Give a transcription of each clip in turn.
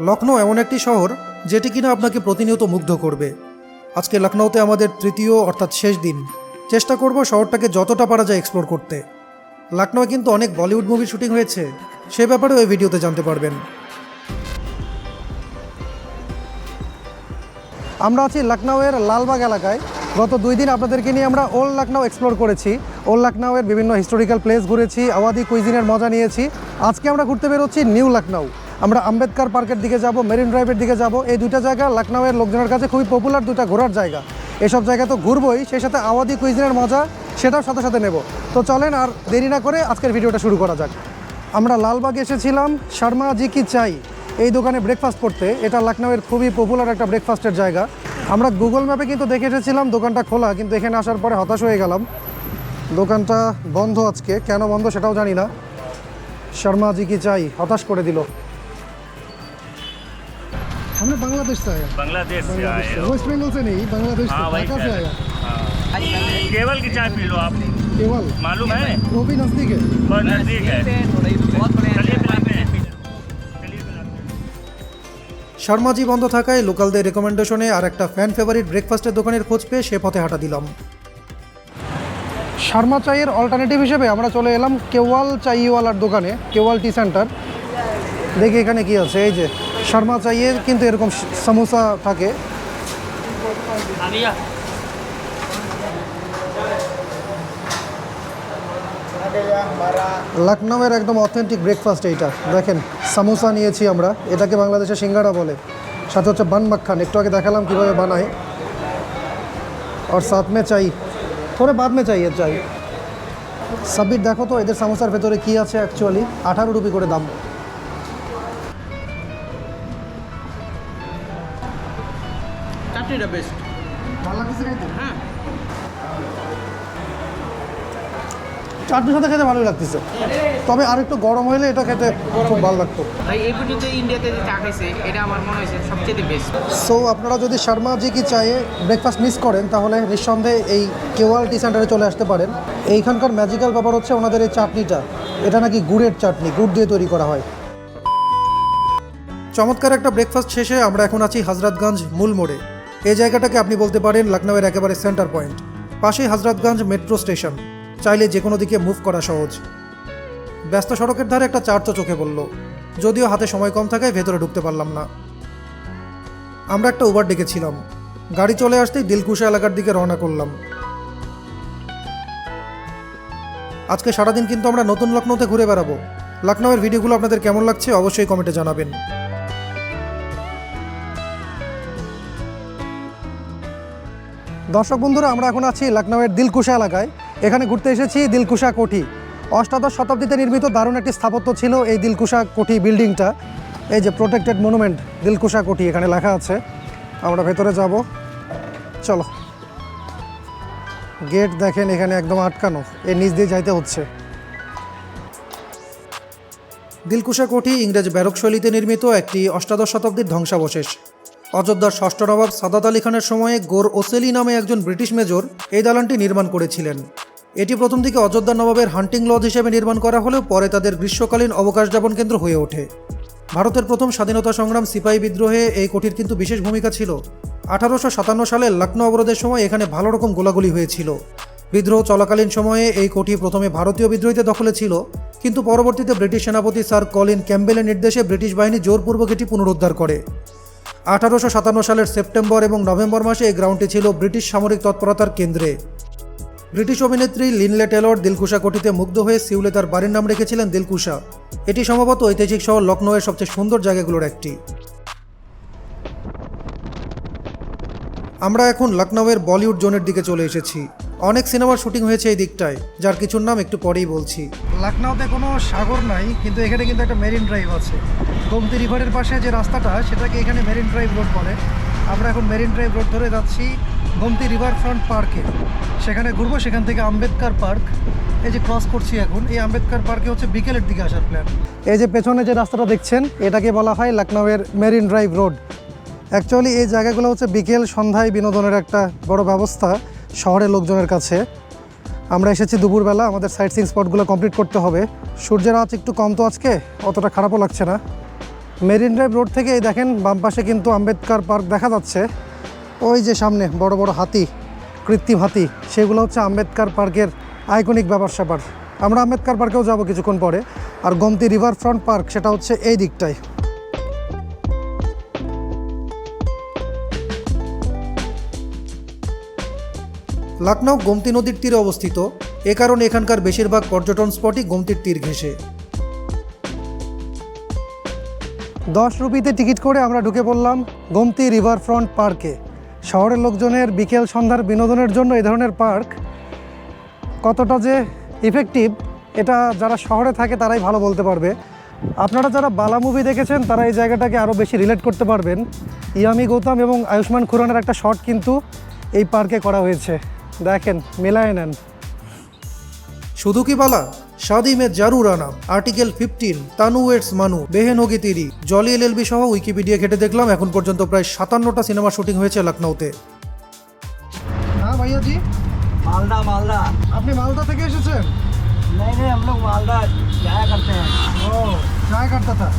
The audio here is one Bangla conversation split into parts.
লখনৌ এমন একটি শহর যেটি কিনা আপনাকে প্রতিনিয়ত মুগ্ধ করবে। আজকে লখনৌতে আমাদের তৃতীয় অর্থাৎ শেষ দিন। চেষ্টা করব শহরটাকে যতটা পারা যায় এক্সপ্লোর করতে। লখনৌয়ে কিন্তু অনেক বলিউড মুভি শুটিং হয়েছে। সে ব্যাপারেও এই ভিডিওতে জানতে পারবেন। আমরা আছি লখনৌয়ের লালবাগ এলাকায়। গত দুই দিন আপনাদেরকে নিয়ে আমরা ওল্ড লখনৌ এক্সপ্লোর করেছি। ওল্ড লখনৌয়ের বিভিন্ন হিস্টোরিক্যাল প্লেস ঘুরেছি আওয়াদি কুইজিনের মজা নিয়েছি। আজকে আমরা ঘুরতে বেরোচ্ছি নিউ লখনৌ আমরা আম্বেদকার পার্কের দিকে যাব, মেরিন ড্রাইভের দিকে যাব। এই দুইটা জায়গা লখনৌয়ের লোকজনের কাছে খুবই পপুলার দুটা ঘোরার জায়গা। এসব জায়গা তো ঘুরবই, সেই সাথে আওয়াদি কুইজিনের মজা, সেটাও সাথে সাথে নেব। তো চলেন আর দেরি না করে আজকের ভিডিওটা শুরু করা যাক। আমরা লালবাগ এসেছিলাম, শর্মা জি কি চাই? এই দোকানে ব্রেকফাস্ট করতে। এটা লখনৌয়ের খুবই পপুলার একটা ব্রেকফাস্টের জায়গা। আমরা গুগল ম্যাপে কিন্তু দেখে এসেছিলাম, দোকানটা খোলা, কিন্তু এখানে আসার পরে হতাশ হয়ে গেলাম। দোকানটা বন্ধ আজকে। কেন বন্ধ সেটাও জানি না। শর্মা জি কি চাই? হতাশ করে দিল। हमने बांग्लादेश से आया बांग्लादेश से बांग्लादेश आए से हो वेस्ट बंगाल से नहीं बांग्लादेश से हाँ वही ढाका से कह आया रहे हाँ। केवल की चाय पी लो आप केवल मालूम है वो भी नज़दीक है बहुत नजदीक है चलिए पिलाते हैं चलिए पिलाते हैं শর্মাজি বন্ধ থাকায় লোকালদের রেকমেন্ডেশনে আর একটা ফ্যান ফেভারিট ব্রেকফাস্টের দোকানের খোঁজ পেয়ে সে পথে হাঁটা দিলাম শর্মা চায়ের অল্টারনেটিভ হিসেবে আমরা চলে এলাম কেওয়াল চাইওয়ালার দোকানে কেওয়াল টি সেন্টার দেখি এখানে কি আছে। এই যে শর্মা চাইয়ে কিন্তু এরকম সমোসা থাকে। লখনৌয়ের একদম অথেন্টিক ব্রেকফাস্ট এইটা। দেখেন, সামোসা নিয়েছি আমরা। এটাকে বাংলাদেশে সিঙ্গারা বলে। সাথে হচ্ছে বান মাখান। একটু আগে দেখালাম কীভাবে বানায়। আর সাথ মে চাই। থোড়ে বাদ মে এর চাই। সাব্বির, দেখো তো এদের সামোসার ভেতরে কি আছে অ্যাকচুয়ালি আঠারো রুপি করে দাম। চাটনিটা বেস্ট ভালো লাগতেছে খাইতে হ্যাঁ। চাটনির সাথে খেতে ভালোই লাগতেছে। তবে আর একটু গরম হলে এটা খেতে খুব ভালো লাগতো। ভাই এই পর্যন্ত ইন্ডিয়াতে যে চা খাইছে এটা আমার মনে হয়েছে সবচেয়ে বেস্ট সো আপনারা যদি শর্মা জি কি চায়ে ব্রেকফাস্ট মিস করেন তাহলে নিঃসন্দেহে এই কেওয়াল টি সেন্টারে চলে আসতে পারেন। এইখানকার ম্যাজিক্যাল ব্যাপার হচ্ছে ওনাদের এই চাটনিটা। এটা নাকি গুড়ের চাটনি গুড় দিয়ে তৈরি করা হয়। চমৎকার একটা ব্রেকফাস্ট শেষে আমরা এখন আছি হজরতগঞ্জ মূল মোড়ে এই জায়গাটাকে আপনি বলতে পারেন লখনৌয়ের একেবারে সেন্টার পয়েন্ট পাশেই হজরতগঞ্জ মেট্রো স্টেশন চাইলে যে কোনো দিকে মুভ করা সহজ। ব্যস্ত সড়কের ধারে একটা চার্চও চোখে পড়ল, যদিও হাতে সময় কম থাকায় ভেতরে ঢুকতে পারলাম না। আমরা একটা উবার ডেকেছিলাম, গাড়ি চলে আসতেই দিলকুশা এলাকার দিকে রওনা করলাম। আজকে সারাদিন কিন্তু আমরা নতুন লখনৌতে ঘুরে বেড়াবো। লখনৌয়ের ভিডিওগুলো আপনাদের কেমন লাগছে অবশ্যই কমেন্টে জানাবেন। দর্শক বন্ধুরা, আমরা এখন আছি লখনৌয়ের দিলকুশা এলাকায়। এখানে ঘুরতে এসেছি দিলকুশা কোঠি। অষ্টাদশ শতাব্দীতে নির্মিত দারুণ একটি স্থাপত্য ছিল এই দিলকুশা কোঠি বিল্ডিংটা। এই যে প্রোটেক্টেড মনুমেন্ট, দিলকুশা কোঠি এখানে লেখা আছে। আমরা ভেতরে যাব। চলো। গেট দেখেন এখানে একদম আটকানো। এর নিচ দিয়ে যাইতে হচ্ছে। দিলকুশা কোঠি ইংরেজ ব্যারক শৈলীতে নির্মিত একটি অষ্টাদশ শতাব্দীর ধ্বংসাবশেষ। অযোধ্যার ষষ্ঠ নবাব সাদাত আলী খানের সময়ে গোর ওসেলি নামে একজন ব্রিটিশ মেজর এই দালানটি নির্মাণ করেছিলেন। এটি প্রথম দিকে অযোধ্যা নবাবের হান্টিং লজ হিসেবে নির্মাণ করা হলেও পরে তাদের গ্রীষ্মকালীন অবকাশ যাপন কেন্দ্র হয়ে ওঠে। ভারতের প্রথম স্বাধীনতা সংগ্রাম সিপাহী বিদ্রোহে এই কোঠির কিন্তু বিশেষ ভূমিকা ছিল। আঠারোশো সাতান্ন সালে লখনৌ অবরোধের সময় এখানে ভালো রকম গোলাগুলি হয়েছিল। বিদ্রোহ চলাকালীন সময়ে এই কোঠি প্রথমে ভারতীয় বিদ্রোহীতে দখলে ছিল, কিন্তু পরবর্তীতে ব্রিটিশ সেনাপতি স্যার কলিন ক্যাম্বেলের নির্দেশে ব্রিটিশ বাহিনী জোরপূর্বক এটি পুনরুদ্ধার করে। আঠারোশো সাতান্ন সালের সেপ্টেম্বর এবং নভেম্বর মাসে এই গ্রাউন্ডটি ছিল ব্রিটিশ সামরিক তৎপরতার কেন্দ্রে। ব্রিটিশ অভিনেত্রী লিনলে টেলর দিলকুশা কোঠিতে মুগ্ধ হয়ে সিউলে তার বাড়ির নাম রেখেছিলেন দিলকুশা এটি সম্ভবত ঐতিহাসিক শহর লখনৌয়ের সবচেয়ে সুন্দর জায়গাগুলোর একটি। আমরা এখন লখনৌয়ের বলিউড জোনের দিকে চলে এসেছি। অনেক সিনেমার শুটিং হয়েছে এই দিকটায়, যার কিছুর নাম একটু পরেই বলছি। লখনৌতে কোনো সাগর নাই, কিন্তু এখানে কিন্তু একটা মেরিন ড্রাইভ আছে। গোমতি রিভারের পাশে যে রাস্তাটা, সেটাকে এখানে মেরিন ড্রাইভ রোড বলে। আমরা এখন মেরিন ড্রাইভ রোড ধরে যাচ্ছি গোমতি রিভার ফ্রন্ট পার্কে। সেখানে ঘুরবো, সেখান থেকে আম্বেদকার পার্ক। এই যে ক্রস করছি এখন, এই আম্বেদকার পার্কে হচ্ছে বিকেলের দিকে আসার প্ল্যান এই যে পেছনে যে রাস্তাটা দেখছেন, এটাকে বলা হয় লখনৌয়ের মেরিন ড্রাইভ রোড। অ্যাকচুয়ালি এই জায়গাগুলো হচ্ছে বিকেল সন্ধ্যায় বিনোদনের একটা বড় ব্যবস্থা। শহরের লোকজনের কাছে। আমরা এসেছি দুপুরবেলা, আমাদের সাইট সিং স্পটগুলো কমপ্লিট করতে হবে। সূর্যের আজ একটু কম তো আজকে, অতটা খারাপও লাগছে না। মেরিন ড্রাইভ রোড থেকে এই দেখেন, বাম পাশে কিন্তু আম্বেদকার পার্ক দেখা যাচ্ছে। ওই যে সামনে, বড় বড় হাতি, কৃত্রিম হাতি, সেগুলো হচ্ছে আম্বেদকার পার্কের আইকনিক ব্যাপার স্যাপার। আমরা আম্বেদকার পার্কেও যাব কিছুক্ষণ পরে। আর গোমতি রিভার ফ্রন্ট পার্ক, সেটা হচ্ছে এই দিকটায়। লখনৌ গোমতী নদীর তীরে অবস্থিত। এ কারণে এখানকার বেশিরভাগ পর্যটন স্পটই গোমতীর তীর ঘেঁষে। দশ রুপিতে টিকিট করে আমরা ঢুকে পড়লাম গোমতী রিভার ফ্রন্ট পার্কে। শহরের লোকজনের বিকেল সন্ধ্যার বিনোদনের জন্য এই ধরনের পার্ক। কতটা যে ইফেক্টিভ এটা যারা শহরে থাকে তারাই ভালো বলতে পারবে। আপনারা যারা বালা মুভি দেখেছেন, তারা এই জায়গাটাকে আরও বেশি রিলেট করতে পারবেন। ইয়ামি গৌতম এবং আয়ুষ্মান খুরানের একটা শট কিন্তু এই পার্কে করা হয়েছে। দেখেন মেলায় নেন শুধু কি বালা শাদি মে জারুর আনা article fifteen Tanu weds Manu Behen Hogi Teri Jolly LLB সহ উইকিপিডিয়া ঘেটে দেখলাম এখন পর্যন্ত প্রায় সাতান্নটা সিনেমা শুটিং হয়েছে লখনৌতে হ্যাঁ ভাইয়া জি मालदा मालदा আপনি মালদা থেকে এসেছেন नहीं नहीं हम लोग मालदा जाया करते हैं ও চায় কাটতা था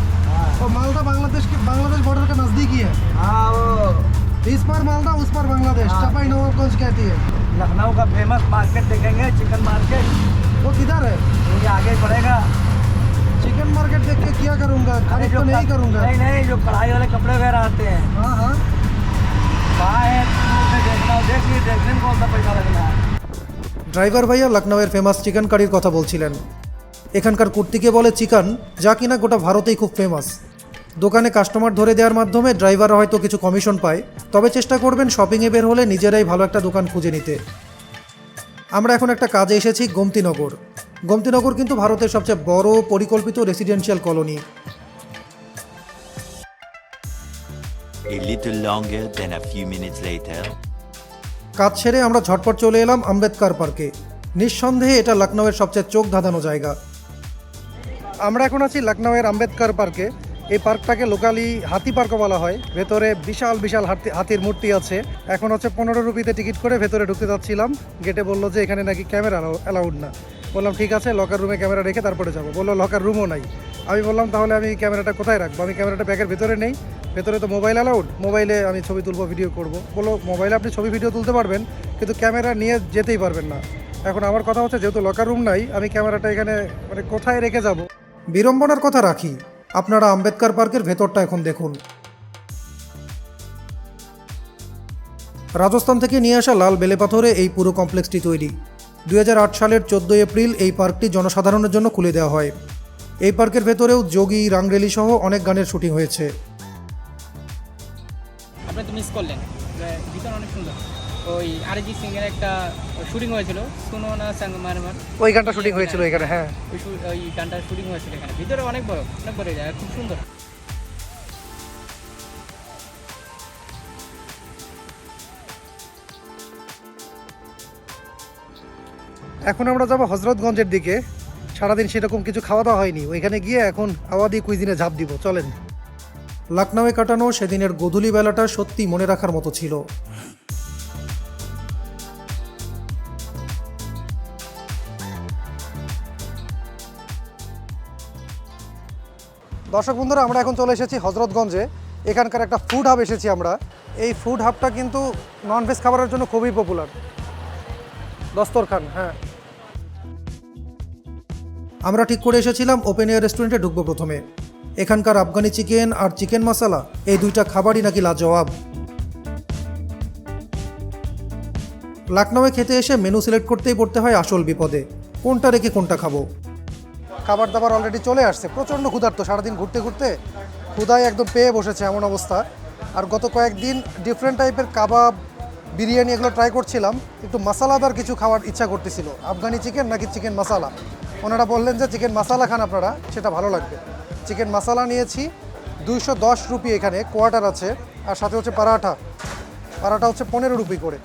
तो मालदा बांग्लादेश के बांग्लादेश बॉर्डर का नजदीक ही है हाँ वो इस पार मालदा उस पार बांग्लादेश हाँ। चपाई नवाबगंज कहती है लखनऊ का फेमस मार्केट देखेंगे चिकन मार्केट वो किधर है ये आगे पड़ेगा चिकन मार्केट देख के क्या करूंगा खरीद तो नहीं करूंगा नहीं नहीं जो कढ़ाई वाले कपड़े वगैरह आते हैं हाँ हाँ कहाँ है तुम उसे देखना देख लिए देखने में कौन सा पैसा लगना है ড্রাইভার ভাইয়া লখনৌয়ের ফেমাস চিকেন কারির কথা বলছিলেন এখানকার কুর্তিকে বলে চিকেন যা কিনা গোটা ভারতেই খুব ফেমাস দোকানে কাস্টমার ধরে দেওয়ার মাধ্যমে ড্রাইভাররা হয়তো কিছু কমিশন পায়। তবে চেষ্টা করবেন শপিংয়ে বের হলে নিজেরাই ভালো একটা দোকান খুঁজে নিতে। আমরা এখন একটা কাজে এসেছি গোমতীনগর। গোমতীনগর কিন্তু ভারতের সবচেয়ে বড় পরিকল্পিত residential colony A little longer than a few minutes later. কাজ সেরে আমরা ঝটপট চলে এলাম আম্বেদকার পার্কে। নিঃসন্দেহে এটা লখনৌয়ের সবচেয়ে চোখ ধাঁধানো জায়গা। আমরা এখন আছি লখনৌয়ের আম্বেদকার পার্কে। এই পার্কটাকে লোকালি হাতি পার্কও বলা হয়। ভেতরে বিশাল বিশাল হাতি, হাতির মূর্তি আছে। এখন হচ্ছে পনেরো রুপিতে টিকিট করে ভেতরে ঢুকতে যাচ্ছিলাম। গেটে বলল যে এখানে নাকি ক্যামেরা অ্যালাউড না। বললাম, ঠিক আছে লকার রুমে ক্যামেরা রেখে তারপরে যাব। বলল লকার রুমও নাই। আমি বললাম, তাহলে আমি ক্যামেরাটা কোথায় রাখব? আমি ক্যামেরাটা ব্যাগের ভেতরে নেই। ভেতরে তো মোবাইল অ্যালাউড মোবাইলে আমি ছবি তুলবো ভিডিও করব। বলো মোবাইলে আপনি ছবি ভিডিও তুলতে পারবেন, কিন্তু ক্যামেরা নিয়ে যেতেই পারবেন না। এখন আমার কথা হচ্ছে, যেহেতু লকার রুম নাই, আমি ক্যামেরাটা এখানে মানে কোথায় রেখে যাব? বিড়ম্বনার কথা রাখি। আপনারা আম্বেদকার পার্কের ভেতরটা এখন দেখুন। রাজস্থান থেকে নিয়ে আসা লাল বেলে পাথরে এই পুরো কমপ্লেক্সটি তৈরি। দুই হাজার আট সালের চোদ্দোই এপ্রিল এই পার্কটি জনসাধারণের জন্য খুলে দেওয়া হয়। এই পার্কের ভেতরেও যোগী রাংরেলি সহ অনেক গানের শুটিং হয়েছে। আপনি তো মিস করলেন। অনেক সুন্দর। ওই আরিজিৎ সিং এর একটা শুটিং হয়েছিল সুনো না সাং মার মার ওই গানটা শুটিং হয়েছিল এখানে হ্যাঁ। ওই গানটার শুটিং হয়েছিল এখানে। ভিতরে অনেক বড় অনেক বড় জায়গা খুব সুন্দর। এখন আমরা যাব হজরতগঞ্জের দিকে। সারাদিন সেরকম কিছু খাওয়া দাওয়া হয়নি। ওইখানে গিয়ে এখন আওয়াদি কুইজিনে ঝাঁপ দিব চলেন। লখনৌয়ে কাটানো সেদিনের গধূলি বেলাটা সত্যি মনে রাখার মতো ছিল। দর্শক বন্ধুরা, আমরা এখন চলে এসেছি হজরতগঞ্জে। এখানকার একটা ফুড হাব এসেছি আমরা। এই ফুড হাবটা কিন্তু ননভেজ খাবারের জন্য খুবই পপুলার দস্তরখান হ্যাঁ। আমরা ঠিক করে এসেছিলাম ওপেন এয়ার রেস্টুরেন্টে ঢুকবো প্রথমে। এখানকার আফগানি চিকেন আর চিকেন মশালা এই দুইটা খাবারই নাকি লাজবাব। লখনৌয়ে খেতে এসে মেনু সিলেক্ট করতেই পড়তে হয় আসল বিপদে। কোনটা রেখে কোনটা খাব? খাবার দাবার অলরেডি চলে আসছে। প্রচণ্ড ক্ষুধার্ত, সারাদিন ঘুরতে ঘুরতে ক্ষুধায় একদম পেয়ে বসেছে এমন অবস্থা। আর গত কয়েকদিন ডিফারেন্ট টাইপের কাবাব, বিরিয়ানি এগুলো ট্রাই করছিলাম একটু মশলাদার কিছু খাওয়ার ইচ্ছা করতেছিল। আফগানি চিকেন নাকি চিকেন মশালা ওনারা বললেন যে চিকেন মশালা খান আপনারা, সেটা ভালো লাগবে। চিকেন মশালা নিয়েছি, দুইশো দশ রুপি এখানে কোয়ার্টার আছে, আর সাথে হচ্ছে পরাঠা। পরাঠা হচ্ছে পনেরো রুপি করে।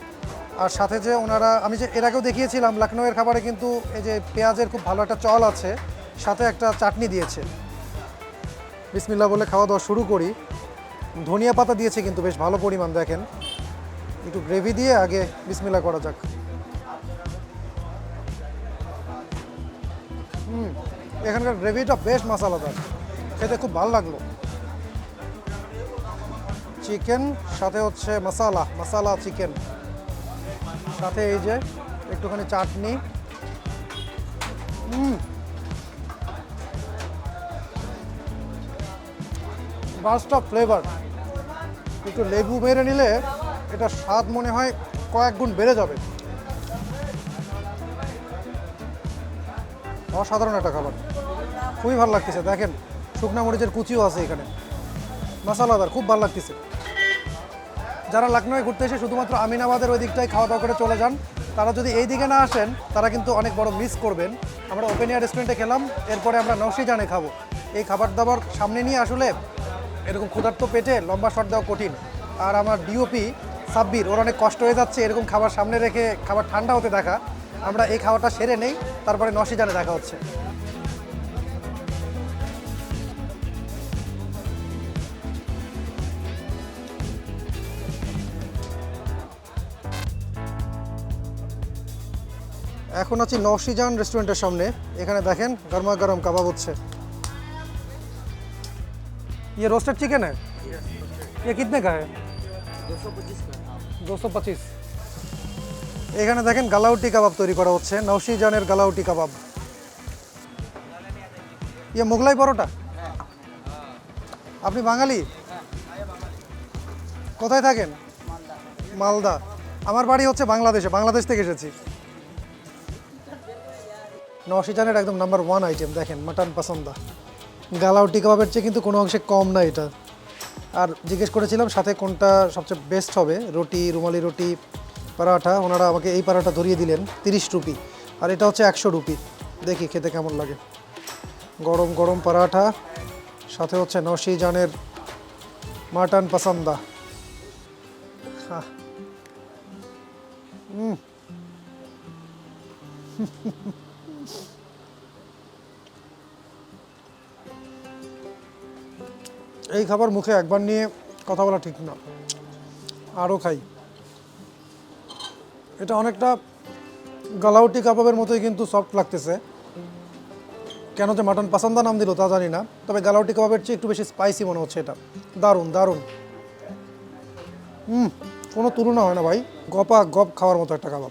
আর সাথে যে ওনারা, আমি যে এর আগেও দেখিয়েছিলাম লখনৌয়ের খাবারে কিন্তু এই যে পেঁয়াজের খুব ভালো একটা চল আছে সাথে একটা চাটনি দিয়েছে। বিসমিল্লা বলে খাওয়া দাওয়া শুরু করি। ধনিয়া পাতা দিয়েছে কিন্তু বেশ ভালো পরিমাণ, দেখেন। একটু গ্রেভি দিয়ে আগে বিসমিল্লা করা যাক। হুম, এখানকার গ্রেভিটা বেশ মশলাদার। খেতে খুব ভালো লাগল। চিকেন সাথে হচ্ছে মশালা মশালা চিকেন সাথে এই যে একটুখানি চাটনি। বাস্ট অফ ফ্লেভার একটু লেবু মেরে নিলে এটা স্বাদ মনে হয় কয়েক গুণ বেড়ে যাবে। অসাধারণ একটা খাবার। খুবই ভালো লাগতেছে, দেখেন, শুকনা মরিচের কুচিও আছে এখানে। মশালাদার খুব ভালো লাগতেছে। যারা লখনৌয়ে ঘুরতে এসে শুধুমাত্র আমিনাবাদের ওই দিকটাই খাওয়া দাওয়া করে চলে যান, তারা যদি এই দিকে না আসেন, তারা কিন্তু অনেক বড় মিস করবেন। আমরা ওপেন এয়ার রেস্টুরেন্টে খেলাম, এরপরে আমরা নকশিজানে খাব। এই খাবার দাবার সামনে নিয়ে আসলে এরকম ক্ষুধার্ত পেটে লম্বা শট দেওয়া কঠিন। আর আমার ডিওপি সাব্বির, ওর অনেক কষ্ট হয়ে যাচ্ছে, এরকম খাবার সামনে রেখে খাবার ঠান্ডা হতে দেখা। আমরা এই খাবারটা সেরে নেই, তারপরে নশিজানে দেখা হচ্ছে। এখন আছি নশিজান রেস্টুরেন্টের সামনে। এখানে দেখেন গরমা গরম কাবাব হচ্ছে। ये रोस्टेड चिकन है ये कितने का है দো সো পঁচিশ এখানে দেখেন গালাউটি কাবাব তৈরি করা হচ্ছে নৌশিজানের গালাউটি কাবাব ইয়ে মোগলাই পরোটা আপনি বাঙালি কোথায় থাকেন মালদা আমার বাড়ি হচ্ছে বাংলাদেশে বাংলাদেশ থেকে এসেছি নশিজানের একদম নাম্বার ওয়ান আইটেম দেখেন মাটন পছন্দা গালাউটি কাবাবের চেয়ে কিন্তু কোনো অংশে কম না এটা। আর জিজ্ঞেস করেছিলাম সাথে কোনটা সবচেয়ে বেস্ট হবে, রুটি, রুমালি রুটি, পরাঠা, ওনারা আমাকে এই পরাঠা ধরিয়ে দিলেন তিরিশ রুপি। আর এটা হচ্ছে একশো রুপি। দেখি খেতে কেমন লাগে। গরম গরম পরাঠা, সাথে হচ্ছে নশি জানের মাটন পসন্দা। হ্যাঁ হুম এই খাবার মুখে একবার নিয়ে কথা বলা ঠিক না। আরও খাই। এটা অনেকটা গালাউটি কাবাবের মতোই কিন্তু সফট লাগতেছে। কেন যে মাটন পাসান্দা নাম দিল তা জানি না, তবে গালাউটি কাবাবের চেয়ে একটু বেশি স্পাইসি মনে হচ্ছে এটা। দারুণ দারুণ। হুম কোনো তুলনা হয় না ভাই। গপা গপ খাওয়ার মতো একটা কাবাব।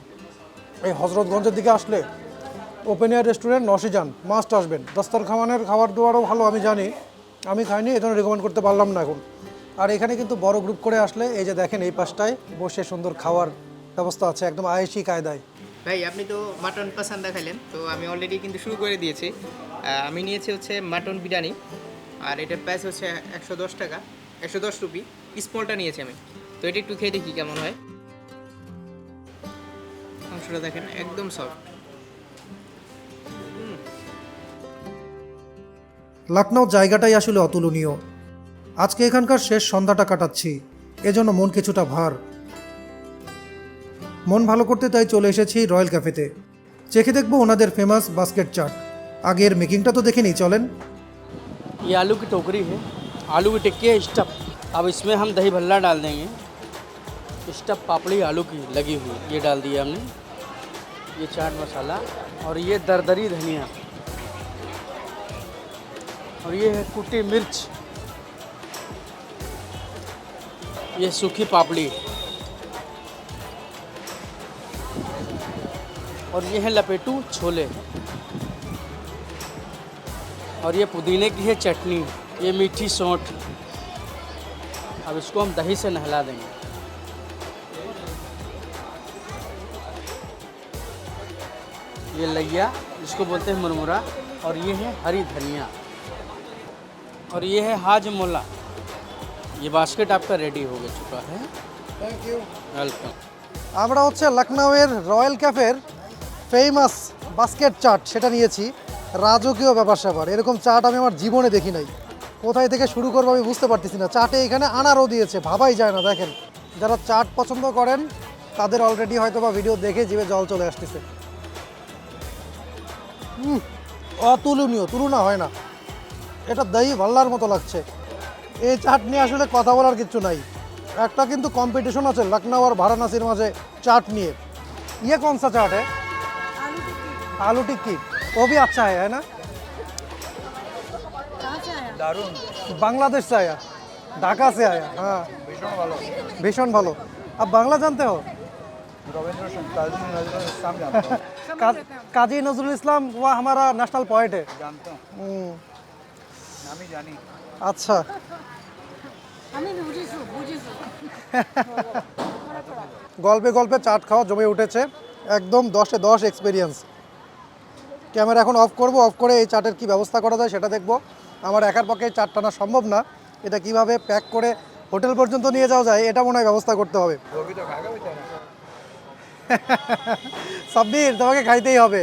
এই হজরতগঞ্জের দিকে আসলে open air restaurant Naushijaan must আসবেন। দস্তর খাওয়ানের খাবার দাবারও ভালো আমি জানি। আমি খাইনি জন্য রেকমেন্ড করতে পারলাম না এখন। আর এখানে কিন্তু বড় গ্রুপ করে আসলে, এই যে দেখেন এই পাশটায় বসে সুন্দর খাওয়ার ব্যবস্থা আছে, একদম আয়েসি কায়দায়। ভাই, আপনি তো মাটন পাসান্দা খাইলেন, তো আমি অলরেডি কিন্তু শুরু করে দিয়েছি। আমি নিয়েছি হচ্ছে মাটন বিরিয়ানি, আর এটার প্রাইস হচ্ছে একশো দশ টাকা, একশো দশ রুপি। স্মলটা নিয়েছি আমি। তো এটা একটু খেয়ে দেখি কেমন হয়। মাংসটা দেখেন একদম সফট লখনৌ জায়গাটাই আসলে অতুলনীয় আজকে এখানকার শেষ সন্ধ্যাটা কাটাচ্ছি এজন্য মন কিছুটা ভার মন ভালো করতে তাই চলে এসেছি রয়্যাল ক্যাফেতে চেখে দেখবো ওনাদের ফেমাস বাস্কেট চাট আগের মেকিংটা তো দেখে নিই চলেন ये आलू की टोकरी है आलू की टिक्की है स्टफ अब इसमें हम दही भल्ला डाल देंगे स्टफ पापड़ी आलू की लगी हुई ये डाल दिया हमने ये चाट मसाला और ये दरदरी धनिया और ये है कुटी मिर्च। ये सूखी पापड़ी। और ये है लपेटू छोले। और ये पुदीने की है चटनी, ये मीठी सौंठ। अब इसको हम दही से नहला देंगे। ये लैया जिसको बोलते हैं मुरमुरा, और ये है हरी धनिया। और ये है हाजमोला ये बास्केट आपका रेडी हो गया चुका है থ্যাংক ইউ वेलकम আমরা হচ্ছে লখনৌয়ের রয়্যাল ক্যাফের ফেমাস বাস্কেট চাট সেটা নিয়েছি রাজকীয় ব্যাপার স্যাপার এরকম চাট আমি আমার জীবনে দেখি নাই কোথায় থেকে শুরু করবো আমি বুঝতে পারতেছি না চাটে এখানে আনারও দিয়েছে ভাবাই যায় না দেখেন যারা চাট পছন্দ করেন তাদের অলরেডি হয়তো বা ভিডিও দেখে জিভে জল চলে আসতেছে উম, অতুলনীয় তুলনা হয় না এটা দহি ভাল্লার মতো লাগছে। এই চাট নিয়ে আসলে কথা বলার কিছু নাই। একটা কিন্তু কম্পিটিশন আছে লখনউ আর বারাণসীর মাঝে চাট নিয়ে ইয়ে কোন সা চাট হ্যাঁ আলু টিক্কি। वो भी अच्छा না? है দারুণ বাংলাদেশ সে হ্যাঁ। ঢাকা সে আয়া হ্যাঁ, হ্যাঁ। ভীষণ ভালো। ভীষণ ভালো। আর বাংলা জানতে হো কাজী নজরুল ইসলাম ওয়া হামারা ন্যাশনাল পয়েট হ্যাঁ আমি জানি। আচ্ছা। আমি বুঝেছি বুঝেছি। গল্পে গল্পে চাট খাওয়া জমে উঠেছে। একদম দশে দশ এক্সপিরিয়েন্স ক্যামেরা এখন অফ করব অফ করে এই চাটের কি ব্যবস্থা করা যায় সেটা দেখব। আমার একার পক্ষে চাট টানা সম্ভব না। এটা কীভাবে প্যাক করে হোটেল পর্যন্ত নিয়ে যাওয়া যায় এটা মনে হয় ব্যবস্থা করতে হবে। সাব্বির তোমাকে খাইতেই হবে।